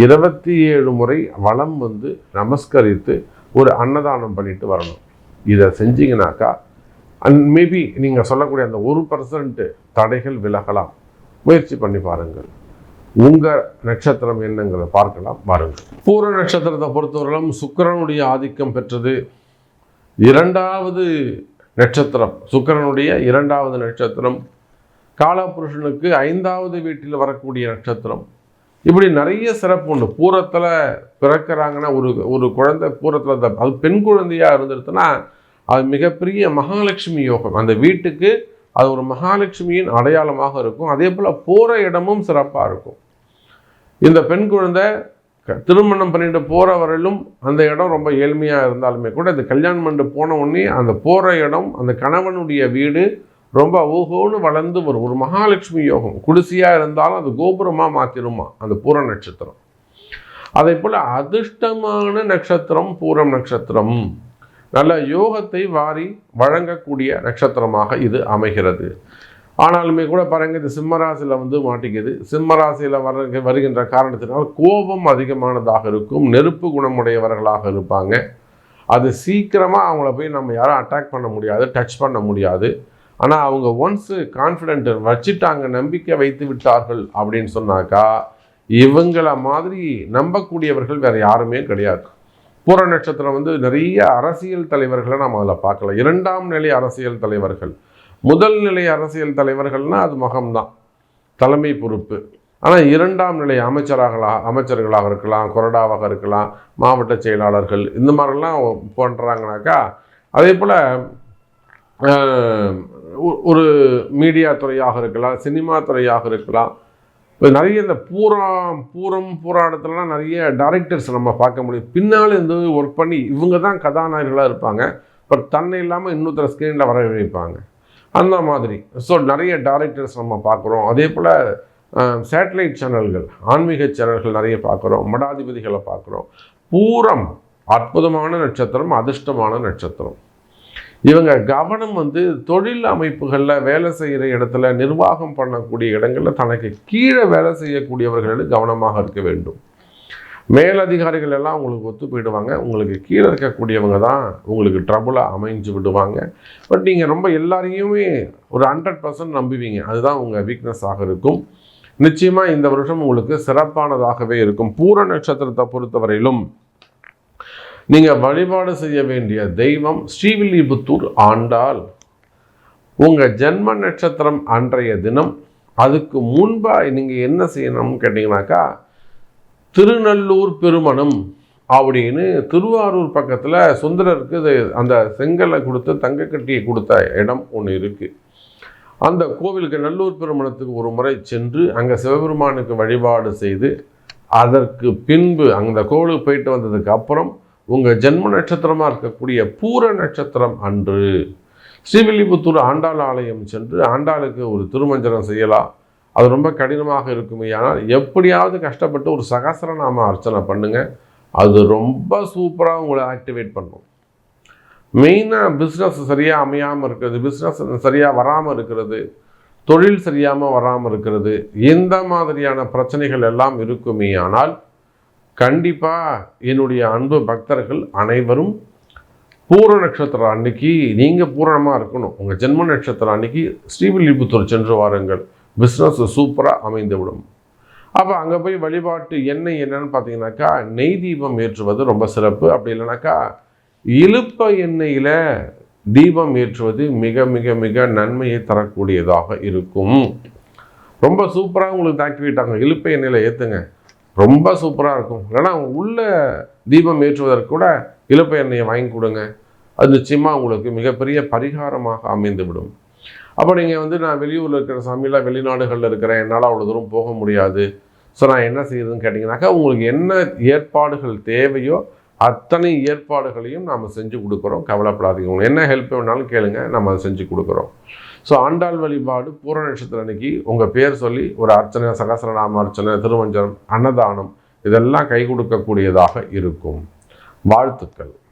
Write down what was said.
இருபத்தி ஏழு முறை வளம் வந்து நமஸ்கரித்து ஒரு அன்னதானம் பண்ணிட்டு வரணும். இதை செஞ்சீங்கனாக்கா அண்ட் மேபி நீங்கள் சொல்லக்கூடிய அந்த ஒரு பர்சன்ட்டு தடைகள் விலகலாம். முயற்சி பண்ணி பாருங்கள். உங்கள் நட்சத்திரம் என்னங்கிறத பார்க்கலாம் பாருங்கள் பூர நட்சத்திரத்தை பொறுத்தவரையிலும் சுக்கிரனுடைய ஆதிக்கம் பெற்றது. இரண்டாவது நட்சத்திரம் சுக்கிரனுடைய இரண்டாவது நட்சத்திரம். காலபுருஷனுக்கு ஐந்தாவது வீட்டில் வரக்கூடிய நட்சத்திரம். இப்படி நிறைய சிறப்பு உண்டு. பூரத்தில் பிறக்கிறாங்கன்னா ஒரு ஒரு குழந்தை பூரத்தில் அது பெண் குழந்தையாக இருந்துருச்சுன்னா அது மிகப்பெரிய மகாலட்சுமி யோகம். அந்த வீட்டுக்கு அது ஒரு மகாலட்சுமியின் அடையாளமாக இருக்கும். அதே போல் போகிற இடமும் சிறப்பாக இருக்கும். இந்த பெண் குழந்தை க- திருமணம் பண்ணிட்டு போகிற வரையிலும் அந்த இடம் ரொம்ப ஏழ்மையாக இருந்தாலுமே கூட இந்த கல்யாணம் பண்ணிட்டு போன உடனே அந்த போகிற இடம் அந்த கணவனுடைய வீடு ரொம்ப ஊகோன்னு வளர்ந்து வரும். ஒரு மகாலட்சுமி யோகம். குடிசையாக இருந்தாலும் அது கோபுரமாக மாற்றிடுமா அந்த பூர நட்சத்திரம். அதே போல் அதிர்ஷ்டமான நட்சத்திரம் பூரம் நட்சத்திரம். நல்ல யோகத்தை வாரி வழங்கக்கூடிய நட்சத்திரமாக இது அமைகிறது. ஆனாலுமே கூட பாருங்க இது சிம்மராசியில் வந்து மாட்டிக்குது. சிம்மராசியில் வர வருகின்ற காரணத்தினால் கோபம் அதிகமானதாக இருக்கும். நெருப்பு குணமுடையவர்களாக இருப்பாங்க. அது சீக்கிரமாக அவங்கள போய் நம்ம யாரும் அட்டாக் பண்ண முடியாது டச் பண்ண முடியாது. ஆனால் அவங்க ஒன்ஸு கான்ஃபிடென்ட் வச்சுட்டாங்க நம்பிக்கை வைத்து விட்டார்கள் அப்படின்னு சொன்னாக்கா இவங்கள மாதிரி நம்பக்கூடியவர்கள் வேறு யாருமே கிடையாது. பூர நட்சத்திரம் வந்து நிறைய அரசியல் தலைவர்களை நம்ம அதில் பார்க்கலாம். இரண்டாம் நிலை அரசியல் தலைவர்கள். முதல் நிலை அரசியல் தலைவர்கள்னா அது மகம்தான். தலைமை பொறுப்பு. ஆனால் இரண்டாம் நிலை அமைச்சராகலாம் அமைச்சர்களாக இருக்கலாம் கொறடாவாக இருக்கலாம் மாவட்ட செயலாளர்கள் இந்த மாதிரிலாம் பண்ணுறாங்கனாக்கா அதே போல் ஒரு மீடியா துறையாக இருக்கலாம் சினிமா துறையாக இருக்கலாம். இப்போ நிறைய இந்த பூரா பூரம் பூராடத்துலலாம் நிறைய டைரக்டர்ஸ் நம்ம பார்க்க முடியும். பின்னால் இருந்து ஒர்க் பண்ணி இவங்க தான் கதாநாயகர்களாக இருப்பாங்க. பட் தன்னை இல்லாமல் இன்னொருத்தர ஸ்க்ரீனில் வர வைப்பாங்க அந்த மாதிரி. ஸோ நிறைய டைரக்டர்ஸ் நம்ம பார்க்குறோம். அதே போல் சேட்டலைட் சேனல்கள் ஆன்மீக சேனல்கள் நிறைய பார்க்குறோம். மடாதிபதிகளை பார்க்குறோம். பூரம் அற்புதமான நட்சத்திரம் அதிர்ஷ்டமான நட்சத்திரம். இவங்க கவனம் வந்து தொழில் அமைப்புகளில் வேலை செய்கிற இடத்துல நிர்வாகம் பண்ணக்கூடிய இடங்களில் தனக்கு கீழே வேலை செய்யக்கூடியவர்களிடம் கவனமாக இருக்க வேண்டும். மேலதிகாரிகள் எல்லாம் உங்களுக்கு ஒத்து போயிடுவாங்க. உங்களுக்கு கீழே இருக்கக்கூடியவங்க தான் உங்களுக்கு ட்ரபுளாக அமைஞ்சு விடுவாங்க. பட் நீங்கள் ரொம்ப எல்லாரையுமே ஒரு ஹண்ட்ரட் பர்சன்ட் நம்புவீங்க. அதுதான் உங்கள் வீக்னஸாக இருக்கும். நிச்சயமாக இந்த வருஷம் உங்களுக்கு சிறப்பானதாகவே இருக்கும். பூர நட்சத்திரத்தை பொறுத்தவரையிலும் நீங்கள் வழிபாடு செய்ய வேண்டிய தெய்வம் ஸ்ரீவில்லிபுத்தூர் ஆண்டாள். உங்கள் ஜென்ம நட்சத்திரம் அன்றைய தினம் அதுக்கு முன்பாக நீங்கள் என்ன செய்யணும்னு கேட்டிங்கனாக்கா திருநல்லூர் பெருமணம் அப்படின்னு திருவாரூர் பக்கத்தில் சுந்தரருக்கு அந்த செங்கலை கொடுத்து தங்கக்கட்டியை கொடுத்த இடம் ஒன்று இருக்குது அந்த கோவிலுக்கு நல்லூர் பெருமணத்துக்கு ஒரு முறை சென்று அங்கே சிவபெருமானுக்கு வழிபாடு செய்து அதற்கு பின்பு அந்த கோவிலுக்கு போயிட்டு வந்ததுக்கு அப்புறம் உங்கள் ஜென்ம நட்சத்திரமாக இருக்கக்கூடிய பூர நட்சத்திரம் அன்று. ஸ்ரீவில்லிபுத்தூர் ஆண்டாள் ஆலயம் சென்று ஆண்டாளுக்கு ஒரு திருமஞ்சனம் செய்யலாம். அது ரொம்ப கடினமாக இருக்குமே ஆனால் எப்படியாவது கஷ்டப்பட்டு ஒரு சகசரநாம அர்ச்சனை பண்ணுங்கள் அது ரொம்ப சூப்பராக உங்களை ஆக்டிவேட் பண்ணும். மெயினாக பிஸ்னஸ் சரியாக அமையாமல் இருக்கிறது பிஸ்னஸ் சரியாக வராமல் இருக்கிறது தொழில் சரியாமல் வராமல் இருக்கிறது இந்த மாதிரியான பிரச்சனைகள் எல்லாம் இருக்குமே ஆனால் கண்டிப்பாக என்னுடைய அன்பு பக்தர்கள் அனைவரும் பூர நட்சத்திரம் அன்னைக்கு நீங்கள் பூரணமாக இருக்கணும். உங்கள் ஜென்ம நட்சத்திரம் அன்னைக்கு ஸ்ரீவில்லிபுத்தூர் சென்று வாருங்கள். பிஸ்னஸ் சூப்பராக அமைந்து விடும். அப்போ அங்கே போய் வழிபாட்டு எண்ணெய் என்னன்னு பார்த்தீங்கன்னாக்கா நெய் தீபம் ஏற்றுவது ரொம்ப சிறப்பு. அப்படி இல்லைனாக்கா இழுப்ப எண்ணெயில் தீபம் ஏற்றுவது மிக மிக மிக நன்மையை தரக்கூடியதாக இருக்கும். ரொம்ப சூப்பராக உங்களுக்கு தாக்கி விட்டாங்க இழுப்ப எண்ணெயில் ஏற்றுங்க ரொம்ப சூப்பராக இருக்கும். ஏன்னா உள்ளே தீபம் ஏற்றுவதற்கு கூட இழப்பு எண்ணெயை வாங்கி கொடுங்க. அது நிச்சயமாக உங்களுக்கு மிகப்பெரிய பரிகாரமாக அமைந்து விடும். அப்போ நீங்கள் வந்து நான் வெளியூரில் இருக்கிற சமையலாக வெளிநாடுகளில் இருக்கிறேன் என்னால் அவ்வளோ தூரம் போக முடியாது. ஸோ நான் என்ன செய்யுதுன்னு கேட்டிங்கனாக்கா உங்களுக்கு என்ன ஏற்பாடுகள் தேவையோ அத்தனை ஏற்பாடுகளையும் நாம் செஞ்சு கொடுக்குறோம். கவலைப்படாதீங்க. உங்களுக்கு என்ன ஹெல்ப் வேணாலும் கேளுங்க. நம்ம அதை செஞ்சு கொடுக்குறோம். ஸோ ஆண்டாள் வழிபாடு பூர நட்சத்திரம் அன்னைக்கு உங்கள் பேர் சொல்லி ஒரு அர்ச்சனை சகசரநாம அர்ச்சனை திருவஞ்சனம் அன்னதானம் இதெல்லாம் கை கொடுக்கக்கூடியதாக இருக்கும். வாழ்த்துக்கள்.